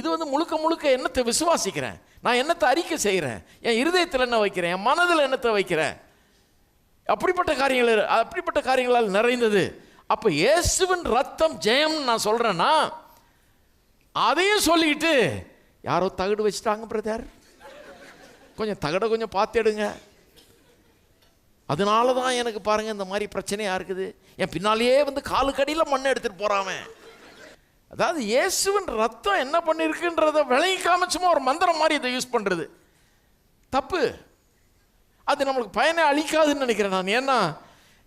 இது வந்து முழுக்க முழுக்க என்னத்தை விசுவாசிக்கிறேன்? நான் என்னத்தை அறிக்கை செய்கிறேன்? என் இருதயத்தில் என்ன வைக்கிறேன்? என் மனதில் என்னத்தை வைக்கிறேன்? அப்படிப்பட்ட காரியங்கள் அப்படிப்பட்ட காரியங்களால் நிறைந்தது. அப்போ இயேசுவின் ரத்தம் ஜெயம்னு நான் சொல்கிறேன்னா அதையும் சொல்லிக்கிட்டு யாரோ தகடு வச்சுட்டாங்க பிரதர். கொஞ்சம் தகடை கொஞ்சம் பார்த்து எடுங்க. அதனால தான் எனக்கு பாருங்கள் இந்த மாதிரி பிரச்சனையாக இருக்குது. என் பின்னாலேயே வந்து காலுக்கடியில் மண்ணை எடுத்துகிட்டு போகிறாமே அதாவது இயேசுவின் ரத்தம் என்ன பண்ணியிருக்குன்றத விளங்கி காமிச்சுமா ஒரு மந்திரம் மாதிரி இதை யூஸ் பண்ணுறது தப்பு. அது நம்மளுக்கு பயனை அளிக்காதுன்னு நினைக்கிறேன் நான். ஏன்னா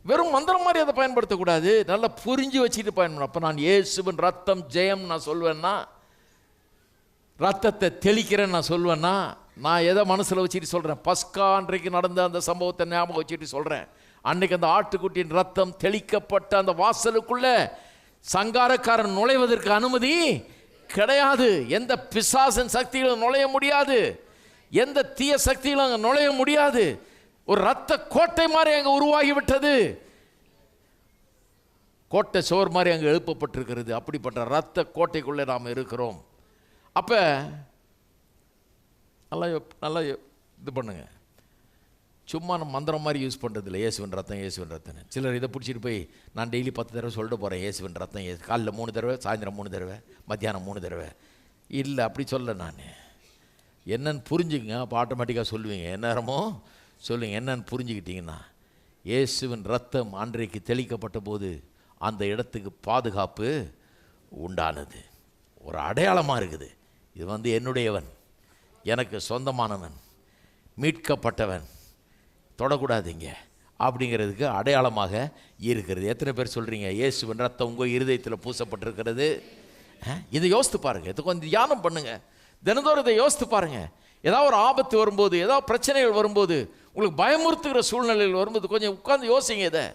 வெறும் மந்திரம் மாதிரி அதை பயன்படுத்தக்கூடாது. நல்லா புரிஞ்சு வச்சுட்டு பயன்படும் அப்போ நான் இயேசுவின் ரத்தம் ஜெயம் நான் சொல்வேன்னா ரத்தத்தை தெளிக்கிறேன்னு நான் சொல்வேன்னா நான் எதை மனசில் வச்சுட்டு சொல்கிறேன் பஸ்கா அன்றைக்கு நடந்த அந்த சம்பவத்தை ஞாபகம் வச்சுட்டு சொல்கிறேன் அன்றைக்கு அந்த ஆட்டுக்குட்டியின் ரத்தம் தெளிக்கப்பட்ட அந்த வாசலுக்குள்ளே சங்காரக்காரன் நுழைவதற்கு அனுமதி கிடையாது. எந்த பிசாசன் சக்திகளும் நுழைய முடியாது. எந்த தீய சக்திகளும் அங்கே நுழைய முடியாது. ஒரு ரத்த கோட்டை மாதிரி அங்கே உருவாகிவிட்டது. கோட்டை சோர் மாதிரி அங்கே எழுப்பப்பட்டிருக்கிறது. அப்படிப்பட்ட ரத்த கோட்டைக்குள்ளே நாம் இருக்கிறோம். அப்போ நல்லா நல்லா இது பண்ணுங்கள் சும்மா நம்ம மந்திரம் மாதிரி யூஸ் பண்ணுறது இல்லை இயேசுவின் ரத்தம் இயேசுவின் ரத்தம் சிலர் இதை பிடிச்சிட்டு போய் நான் டெய்லி பத்து தடவை சொல்லிட்டு போகிறேன் இயேசுவின் ரத்தம் ஏசு காலைல மூணு தடவை சாயந்தரம் மூணு தடவை மத்தியானம் மூணு தடவை. இல்லை அப்படி சொல்ல நான். என்னன்னு புரிஞ்சுக்கங்க. அப்போ ஆட்டோமேட்டிக்காக சொல்லுவீங்க. எந்நேரமோ சொல்லுங்கள் என்னன்னு புரிஞ்சுக்கிட்டீங்கன்னா இயேசுவின் ரத்தம் அன்றைக்கு தெளிக்கப்பட்ட போது அந்த இடத்துக்கு பாதுகாப்பு உண்டானது. ஒரு அடையாளமாக இருக்குது. இது வந்து என்னுடையவன் எனக்கு சொந்தமானவன் மீட்கப்பட்டவன் தொடக்கூடாதீங்க. அப்படிங்கிறதுக்கு அடையாளமாக இருக்கிறது. எத்தனை பேர் சொல்கிறீங்க இயேசுவின் ரத்தம் உங்கள் இருதயத்தில் பூசப்பட்டிருக்கிறது. இதை யோசித்து பாருங்க. இது கொஞ்சம் தியானம் பண்ணுங்கள் தினந்தோறும் இதை யோசித்து பாருங்கள் ஏதாவது ஒரு ஆபத்து வரும்போது ஏதாவது பிரச்சனைகள் வரும்போது உங்களுக்கு பயமுறுத்துகிற சூழ்நிலைகள் வரும்போது கொஞ்சம் உட்காந்து யோசிங்க இதை.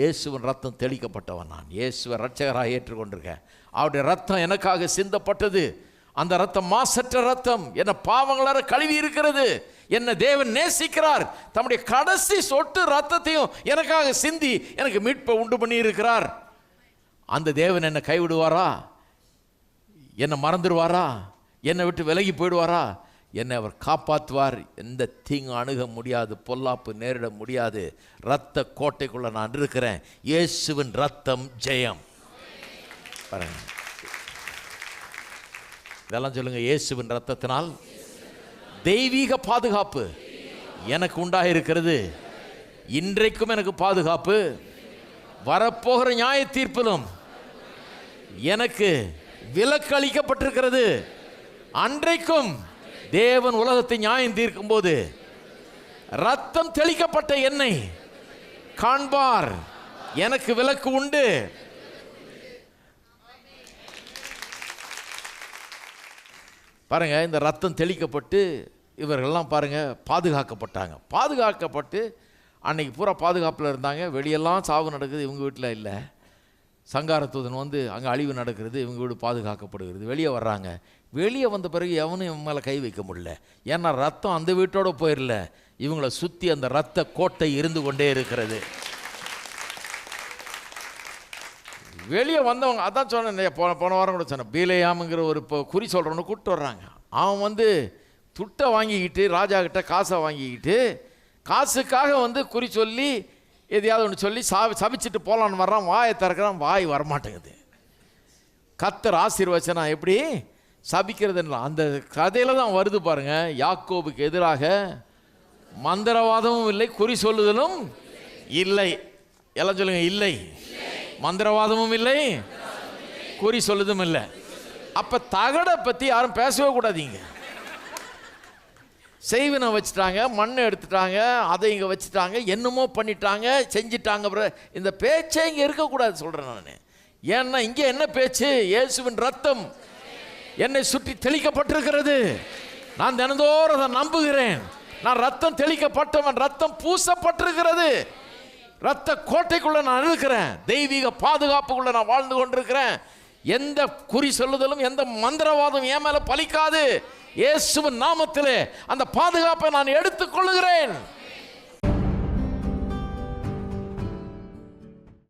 இயேசுவின் ரத்தம் தெளிக்கப்பட்டவன் நான். இயேசுவை ரட்சகராக ஏற்றுக்கொண்டிருக்கேன். அவருடைய ரத்தம் எனக்காக சிந்தப்பட்டது. அந்த ரத்தம் மாசற்ற ரத்தம். என்ன பாவங்களார கழுவி இருக்கிறது. என்ன தேவன் நேசிக்கிறார். தம்முடைய கடைசி சொட்டு ரத்தத்தையும் எனக்காக சிந்தி எனக்கு மீட்பை உண்டு பண்ணி இருக்கிறார் அந்த தேவன் என்னை கைவிடுவாரா? என்னை மறந்துடுவாரா? என்னை விட்டு விலகி போயிடுவாரா? என்னை அவர் காப்பாற்றுவார். எந்த தீங்கு அணுக முடியாது பொல்லாப்பு நேரிட முடியாது. ரத்த கோட்டைக்குள்ளே நான் இருக்கிறேன். இயேசுவின் ரத்தம் ஜெயம். பாருங்கள் இதெல்லாம் சொல்லுங்க இயேசுவின் ரத்தத்தினால் தெய்வீக பாதுகாப்பு எனக்கு உண்டாயிருக்கிறது. இன்றைக்கும் எனக்கு பாதுகாப்பு. வரப்போகிற நியாய தீர்ப்பிலும் எனக்கு விலக்கு அளிக்கப்பட்டிருக்கிறது அன்றைக்கும் தேவன் உலகத்தை நியாயம் தீர்க்கும் போது ரத்தம் தெளிக்கப்பட்ட என்னை காண்பார். எனக்கு விலக்கு உண்டு. பாருங்க இந்த ரத்தம் தெளிக்கப்பட்டு இவர்கள்லாம் பாருங்க பாதுகாக்கப்பட்டாங்க. பாதுகாக்கப்பட்டு அன்னைக்கு பூரா பாதுகாப்பில் இருந்தாங்க. வெளியெல்லாம் சாவு நடக்குது இவங்க வீட்டில் இல்லை. சங்காரத்துவன் வந்து அங்கே அழிவு நடக்கிறது இவங்க வீடு பாதுகாக்கப்படுகிறது. வெளியே வர்றாங்க. வெளியே வந்த பிறகு எவனும் இவன் மேலே கை வைக்க முடியல. ஏன்னா ரத்தம் அந்த வீட்டோட போயிடல இவங்களை சுற்றி அந்த ரத்த கோட்டை இருந்து கொண்டே இருக்கிறது. வெளியே வந்தவங்க அதான் சொன்னேன் போன போன வாரம் கூட சொன்னேன் பீலையாமுங்கிற ஒரு இப்போ குறி சொல்கிறவனு கூப்பிட்டு வர்றாங்க. அவன் வந்து துட்டை வாங்கிக்கிட்டு ராஜா கிட்ட காசை வாங்கிக்கிட்டு காசுக்காக வந்து குறி சொல்லி எதையாவது ஒன்று சொல்லி சா சபிச்சுட்டு போகலான்னு வர்றான் வாயை திறக்கிறான் வாய் வரமாட்டேங்குது. கத்தர் ஆசீர்வச்சனா எப்படி? சபிக்கிறதுன்னா அந்த கதையில் தான் வருது பாருங்கள் யாக்கோபுக்கு எதிராக மந்திரவாதமும் இல்லை குறி சொல்லுதலும் இல்லை. எல்லாம் சொல்லுங்கள் இல்லை. மந்திரவாதமும் இல்லை குறி சொல்லுதும் இல்லை. அப்போ தகடை பற்றி யாரும் பேசவே கூடாதீங்க. செய்வினை வச்சுட்டாங்க மண்ணை எடுத்துட்டாங்க அதை இங்கே வச்சுட்டாங்க என்னமோ பண்ணிட்டாங்க செஞ்சிட்டாங்க அப்புறம் இந்த பேச்சே இங்கே இருக்கக்கூடாது சொல்கிறேன் நான். ஏன்னா இங்கே என்ன பேச்சு? இயேசுவின் ரத்தம். என்னை சுற்றி தெளிக்கப்பட்டிருக்கிறது. நான் தினந்தோறும் அதை நம்புகிறேன். நான் ரத்தம் தெளிக்கப்பட்டவன் ரத்தம் பூசப்பட்டிருக்கிறது. ரத்த கோட்டைக்குள்ளே நான் இருக்கிறேன். தெய்வீக பாதுகாப்புக்குள்ளே நான் வாழ்ந்து கொண்டிருக்கிறேன். எந்த குறி சொல்லுதலும் எந்த மந்திரவாதம் என் மேலே பலிக்காது. இயேசுவின் நாமத்திலே அந்த பாதுகாப்பை நான் எடுத்துக்கொள்கிறேன்